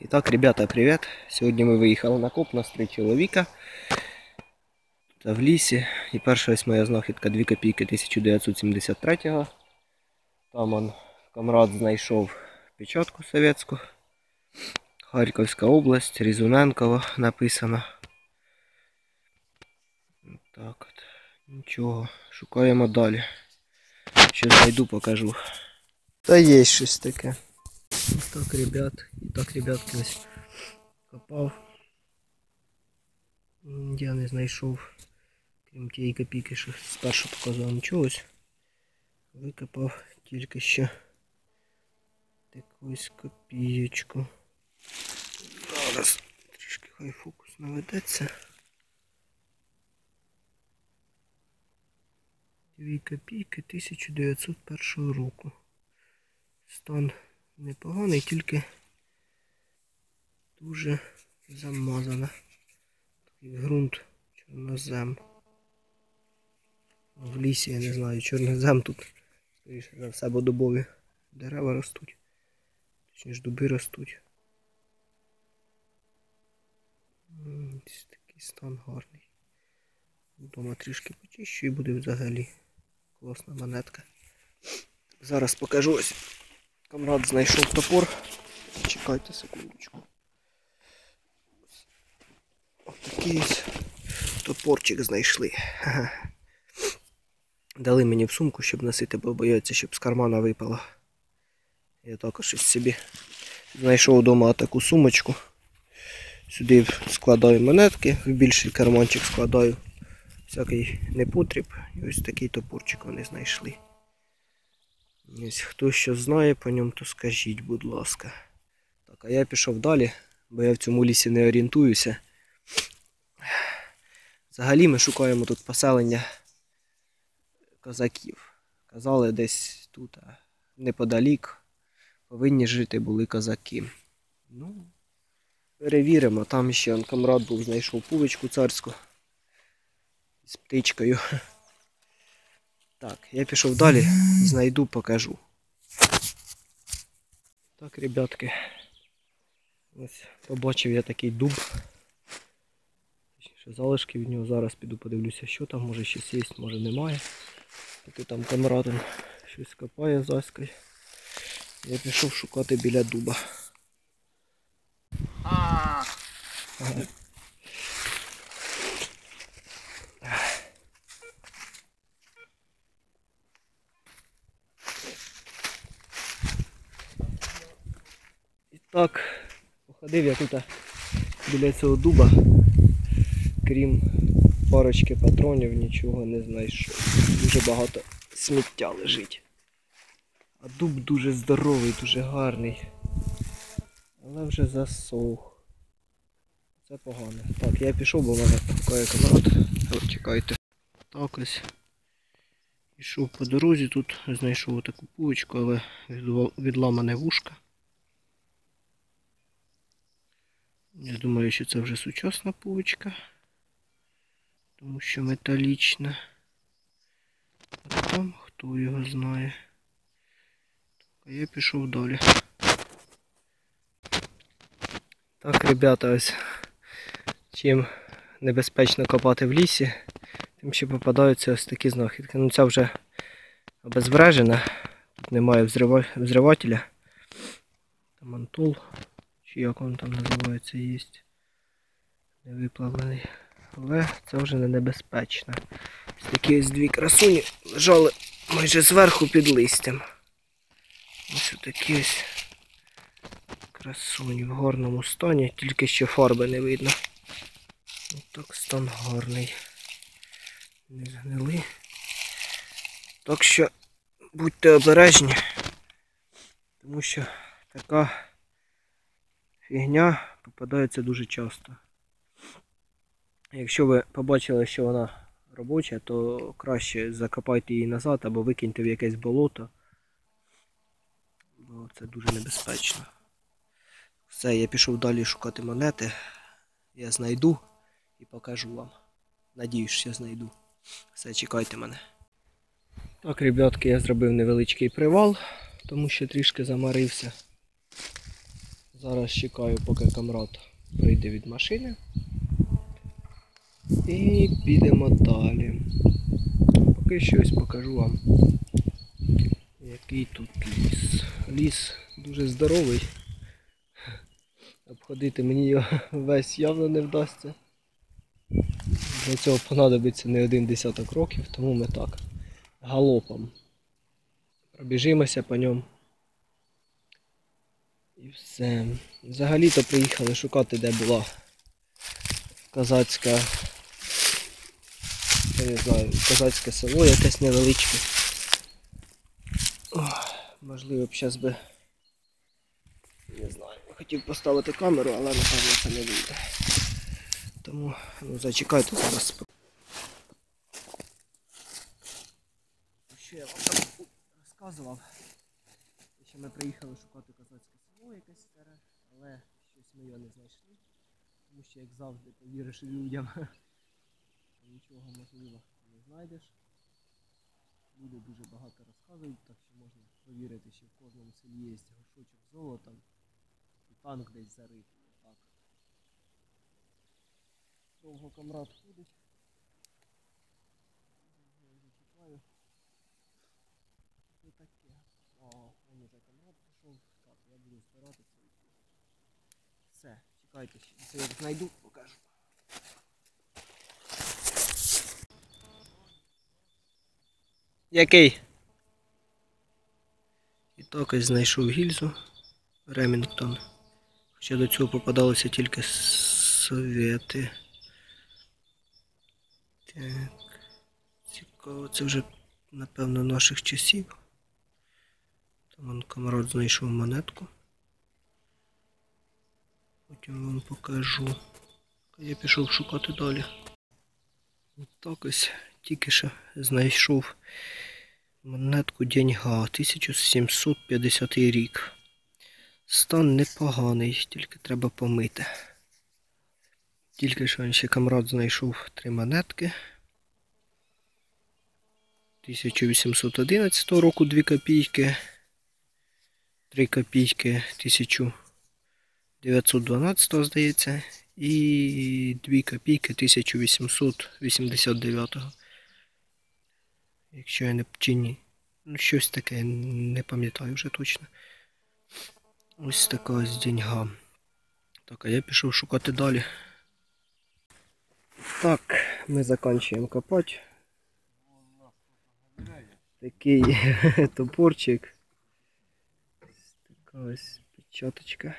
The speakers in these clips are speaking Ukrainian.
І так, ребята, привіт. Сьогодні ми виїхали на коп, нас три чоловіка. Та в лісі. І перша ось моя знахідка 2 копійки 1973-го. Там он камрад знайшов печатку совєтську. Харківська область, Різуненково написано. Так от. Нічого. Шукаємо далі. Що знайду, покажу. Та є щось таке. Ось так, ребят. І так, ребятки, ось копав. М, Я не знайшов, крім тієї копійки, що спершу показав нічого. ось. Викопав тільки ще якусь копієчку. Зараз трішки хай фокус наведеться. Дві копійки 1901 року. Стан непоганий, тільки дуже замазана. Такий ґрунт чорнозем. В лісі, я не знаю, чорнозем тут, скоріше за все, бо дубові дерева ростуть. Точніше дуби ростуть. Ось Такий стан гарний. Вдома трішки почищу і буде взагалі класна монетка. Зараз покажу ось. Камрад знайшов топор. Чекайте секундочку. Ось такий топорчик знайшли. Дали мені в сумку, щоб носити, бо бояться, щоб з кармана випало. Я також ось собі знайшов вдома таку сумочку. Сюди складаю монетки, в більший карманчик складаю всякий непотріб. І ось такий топорчик вони знайшли. Хто що знає по ньому, то скажіть, будь ласка. Так, а я пішов далі, бо я в цьому лісі не орієнтуюся. Взагалі ми шукаємо тут поселення козаків. Казали десь тут, а неподалік, повинні жити були козаки. Ну, перевіримо. Там ще камрад був, знайшов пувичку царську з птичкою. Так, я пішов далі, знайду, покажу. Так, ребятки. Ось побачив я такий дуб. Точніше, залишки від нього. Зараз піду подивлюся, що там, може щось є, може немає. Поки там камрадом щось копає заскай. Я пішов шукати біля дуба. Так, походив я тут біля цього дуба, крім парочки патронів, нічого не знайшов. Дуже багато сміття лежить. А дуб дуже здоровий, дуже гарний. Але вже засох. Це погано. Так, я пішов, бо в мене камерат. Але чекайте. Так ось. Пішов по дорозі, тут знайшов таку пулечку, але відламане вушка. Я думаю, що це вже сучасна пулечка. Тому що металічна. А там хто його знає. А я пішов далі. Так, ребята, ось чим небезпечно копати в лісі, тим що попадаються ось такі знахідки. Ну ця вже обезврежена, тут немає взривателя. Там антул, як він там називається, є. Невиплавлений. Але це вже не небезпечно. Ось такі ось дві красуні лежали майже зверху під листям. Ось такі ось красуні в гарному стані, тільки ще фарби не видно. Ось так стан гарний. Не згнили. Так що будьте обережні, тому що така фігня попадається дуже часто. Якщо ви побачили, що вона робоча, то краще закопайте її назад або викиньте в якесь болото, бо це дуже небезпечно. Все, я пішов далі шукати монети. Я знайду і покажу вам. Надіюсь, що знайду. Все, чекайте мене. Так, ребятки, я зробив невеличкий привал, тому що трішки замарився. Зараз чекаю, поки камрад прийде від машини. І підемо далі. Поки щось покажу вам. Який тут ліс. Ліс дуже здоровий. Обходити мені його весь явно не вдасться. Для цього понадобиться не один десяток років, тому ми так галопом пробіжимося по ньому. І все. Взагалі-то приїхали шукати, де була козацька. Я не знаю, козацьке село якесь невеличке. Ох, можливо б зараз би. Не знаю. Хотів поставити камеру, але напевно це не вийде. Тому ну, зачекайте зараз. Що я вам розказував? Що ми приїхали шукати козацьке село якесь старе, але щось ми його не знайшли. Тому що, як завжди, повіриш людям, нічого можливо не знайдеш. Люди дуже багато розказують, так що можна повірити, що в кожному селі є горшочок з золотом і танк десь заритий. Так. Довго камрад ходить. Чекаю. Що таке? О, он уже камрад пішов. Так, я буду старатися. Все, чекайте, ще як знайду, покажу. Який? І так ось знайшов гільзу Ремінгтон. Хоча до цього попадалися тільки совєти. Так. Цікаво, це вже, напевно, наших часів. Там он знайшов монетку. Потім вам покажу. Я пішов шукати далі. От ось тільки що знайшов монетку деньга 1750 рік. Стан непоганий, тільки треба помити. Тільки що він ще камрад знайшов три монетки. 1811 року 2 копійки. 3 копійки 1912, здається, і 2 копійки 1889. Якщо я не чи. Ну, щось таке, не пам'ятаю вже точно. Ось така ось деньга. Так, а я пішов шукати далі. Так, ми закінчуємо копати. Такий топорчик. Така ось печаточка.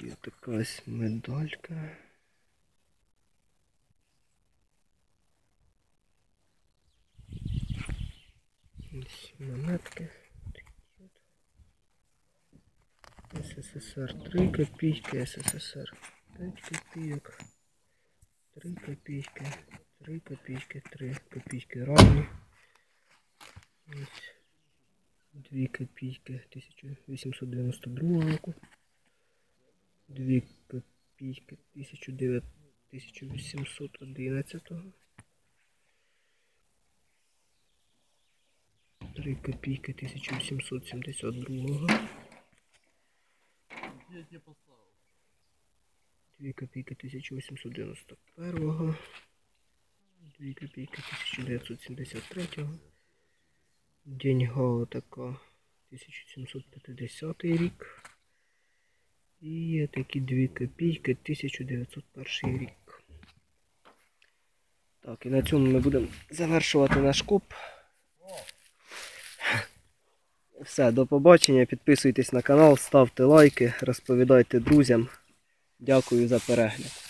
Є така ось медалька. Ось монетки. СССР 3 копійки, СССР 5 копійок, 3 копійки, 3 копійки, 3 копійки равні. Ось 2 копійки 1892 року. 2 копійки 1900 1811. 3 копійки 1872. 2 копійки 1891, 2 копійки 1973, деньга така 1750 рік. І такі 2 копійки 1901 рік. Так, і на цьому ми будемо завершувати наш коп. Все, до побачення. Підписуйтесь на канал, ставте лайки, розповідайте друзям. Дякую за перегляд.